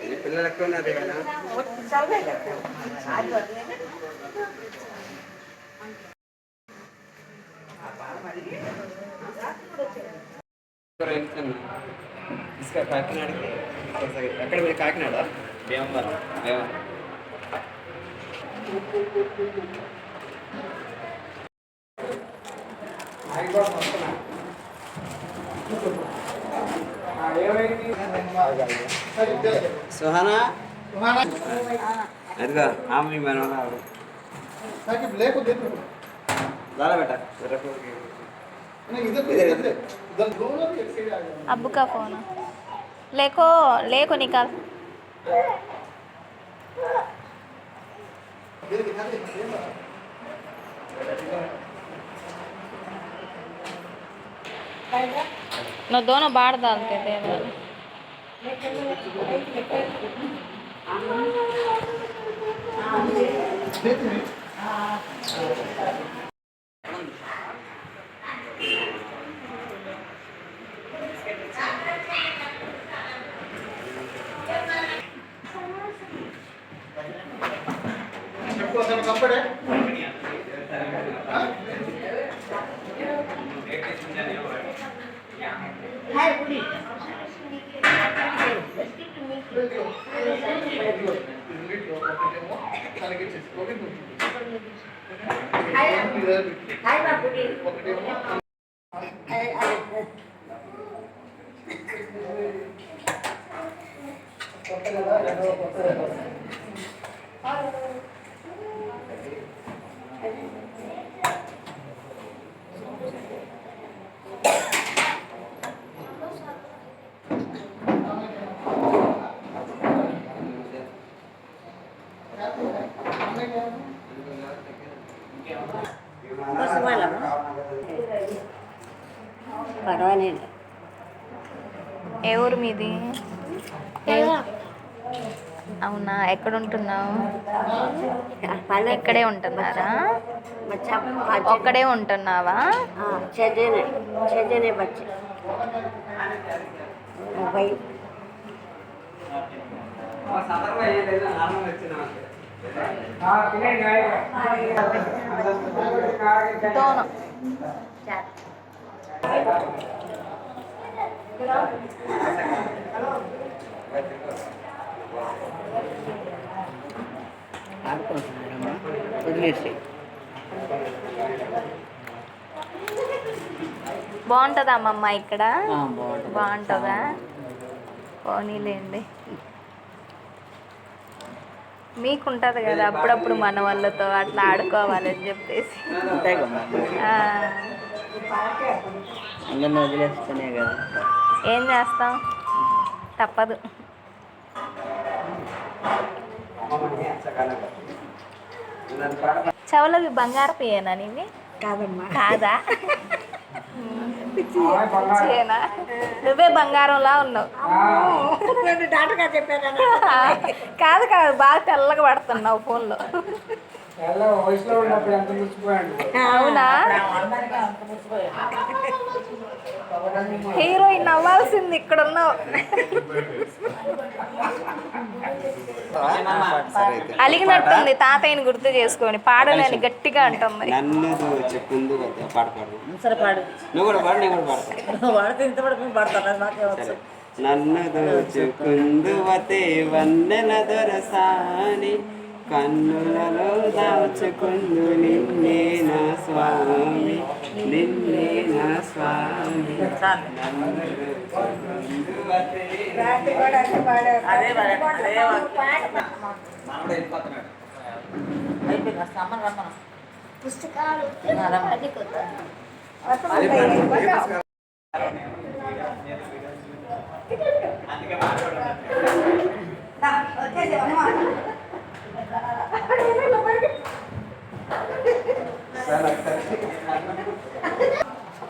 ఈ పిల్లలు ఎక్కువ ఉన్నారు కదా తీసుకు ఎక్కడ మీరు కాకినాడ? భీమవరం భీమవరం. ఆమె మనవరాలు దారా బేట అబ్బుకా ఫోనా? लेको लेको निकाल no दोनों बाढ़ डालते थे చెప్పుకోసం కంపడే కొత్త కదా రెండవ కొత్త పర్వాలేదు. ఏ ఊరు మీది? అవునా? ఎక్కడ ఉంటున్నావు ఇక్కడే ఉంటున్నారా? ఒక్కడే ఉంటున్నావా? మొబైల్ दोनों బాగుంటుందా అమ్మమ్మ ఇక్కడ బాగుంటుంది. బాగుంటుందా? పోనీలేండి. మీకు ఉంటుంది కదా అప్పుడప్పుడు మన వాళ్ళతో అట్లా ఆడుకోవాలని చెప్పేసి. ఏం చేస్తాం? తప్పదు. చెవులవి బంగారు పేయనా నీవి? కాదమ్మా. కాదా? పిచ్చియేనా? నువ్వే బంగారంలా ఉన్నావు. డాక్టర్గా చెప్పాను. కాదు కాదు బాగా తెల్లగా పడుతున్నావు ఫోన్లో. అవునా? హీరోయిన్ అవ్వాల్సింది ఇక్కడ ఉన్నావు అలిగినట్టుంది తాతయ్యని గుర్తు చేసుకొని. పాడలేని గట్టిగా అంటుంది నన్ను చెప్పింది పాట పాడు సరే పాడు. నువ్వు కూడా పాడు నేను కూడా పాడతాను వాడితే ఇంత పడుకుని పడతాను నాకే సరే. నన్ను దోచుకుందువతే వన్నెల దొరసాని. కన్నులలో దాచుకుందు నిన్నే నా స్వామి. నిన్నే నా స్వామి. అదే అదే అయిపోయింది సమ్మర్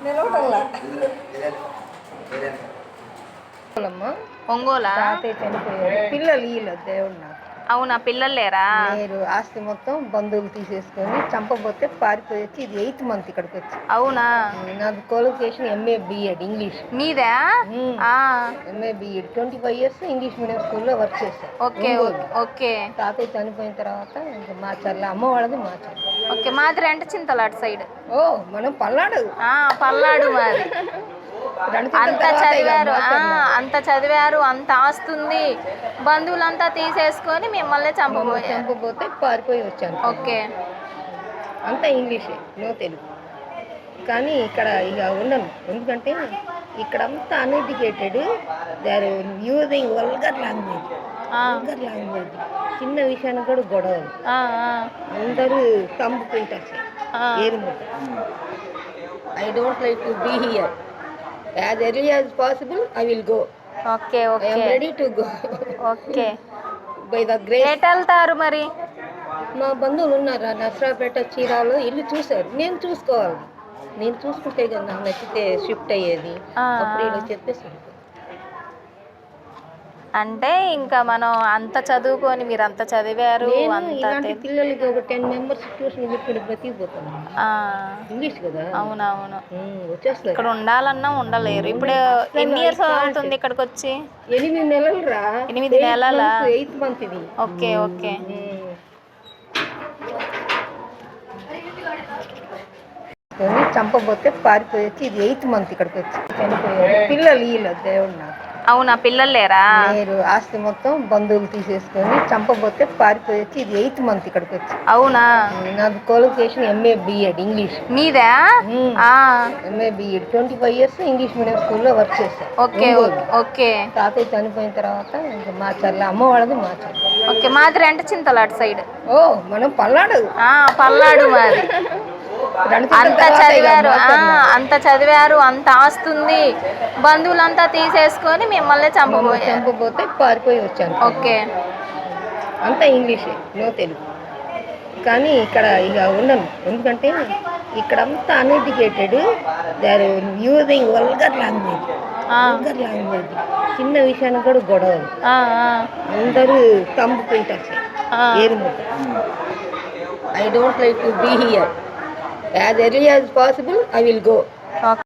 నిలవటంలా ఒంగోలా పిల్లలు వీళ్ళు దేవుడు నాకు అవునా పిల్లలు లేరా? నేను ఆస్తి మొత్తం బంధువులు తీసేసుకొని చంపబోతే పారిపోయి వచ్చి ఇది ఎయిత్ మంత్ ఇక్కడికి వచ్చి అవునా నాకు క్వాలిఫికేషన్ ఎంఏ బిఎడ్ ఇంగ్లీష్ మీదా? MA BEd twenty five years English medium స్కూల్లో వర్క్ చేశాను ఓకే ఓకే. తాతయ్య చనిపోయిన తర్వాత ఇంకా మా చల్ల అమ్మ వాళ్ళది మా చల్ల ఓకే మాది రెంట చింతలు అటు సైడ్. ఓ మనం పల్నాడు. ఆ, పల్నాడు మాది. అంత చదివారు. అంత చదివారు. అంత ఆస్తుంది. బంధువులంతా తీసేసుకొని మిమ్మల్ని చంపబోయారు చంపబోతే పారిపోయి వచ్చాను ఓకే. అంతా ఇంగ్లీషే నో తెలుగు. కానీ ఇక్కడ ఇక ఉండను. ఎందుకంటే ఇక్కడ అంతా uneducated they are using vulgar language ah, vulgar language చిన్న విషయానికి కూడా గొడవలు. అందరూ తంబు ఆ. ఏరుముద్ద I don't like to be here as early as possible I will go okay I'm okay ready to go okay bye the great ఎటు వెళ్తారు మరి? మా బంధువులు ఉన్నారు? నర్సరాపేట చీరాలు ఇల్లు చూశారు. నేను చూసుకోవాలి. నేను చూసుకుంటే కదా నాకు నచ్చితే షిఫ్ట్ అయ్యేది. అప్పుడు ఇలా చెప్పేసి అంటే ఇంకా మనం అంత చదువుకొని మీరు అంత చదివారు పిల్లలకి ఒక టెన్ మెంబర్స్ ట్యూషన్ చెప్పి బ్రతికిపోతాను ఆ, ఇంగ్లీష్ కదా? అవునవును. వచ్చేస్తారు ఇక్కడ ఉండాలన్నా ఉండలేరు. ఇప్పుడు ఎన్ని ఇయర్స్ అవుతుంది ఇక్కడికి వచ్చి ఎనిమిది నెలలు రా. ఎనిమిది నెలలా? ఎయిత్ మంత్ ఇది. Okay okay. చంపబోతే పారిపోయి వచ్చి ఇది ఎయిత్ మంత్ ఇక్కడికి వచ్చి చనిపోయారు పిల్లలు వీళ్ళు దేవుడు నాకు అవునా? పిల్లలు లేరా? నేను ఆస్తి మొత్తం బంధువులు తీసేసుకొని చంపబోతే పారిపోయి వచ్చి ఇది ఎయిత్ మంత్ ఇక్కడికి వచ్చి. అవునా? నాకు క్వాలిఫికేషన్ ఎంఏ బిఎడ్ ఇంగ్లీష్ మీదా? MA BEd twenty five years English medium స్కూల్లో వర్క్ చేశాను ఓకే ఓకే తాతయ్య చనిపోయిన తర్వాత ఇంకా మా చల్ల అమ్మ వాళ్ళది మా చల్ల. ఓకే మాది రెంట చింతలు అటు సైడ్. ఓ మనం పల్నాడు. ఆ, పల్నాడు మాది. అంత చదివారు. అంత చదివారు అంత ఆస్తుంది. బంధువులంతా తీసేసుకొని మిమ్మల్ని చంపబోయారు చంపబోతే పారిపోయి వచ్చాను ఓకే. అంతా ఇంగ్లీషే నో తెలుగు. కానీ ఇక్కడ ఇక ఉండను ఎందుకంటే ఇక్కడ అంతా uneducated they are using vulgar language ah, vulgar language చిన్న విషయానికి కూడా గొడవలు. ఆ, ఆ, అందరూ తంబు ప్రింటర్స్ ఆ. ఏరుముద్ద I don't like to be here as early as possible I will go okay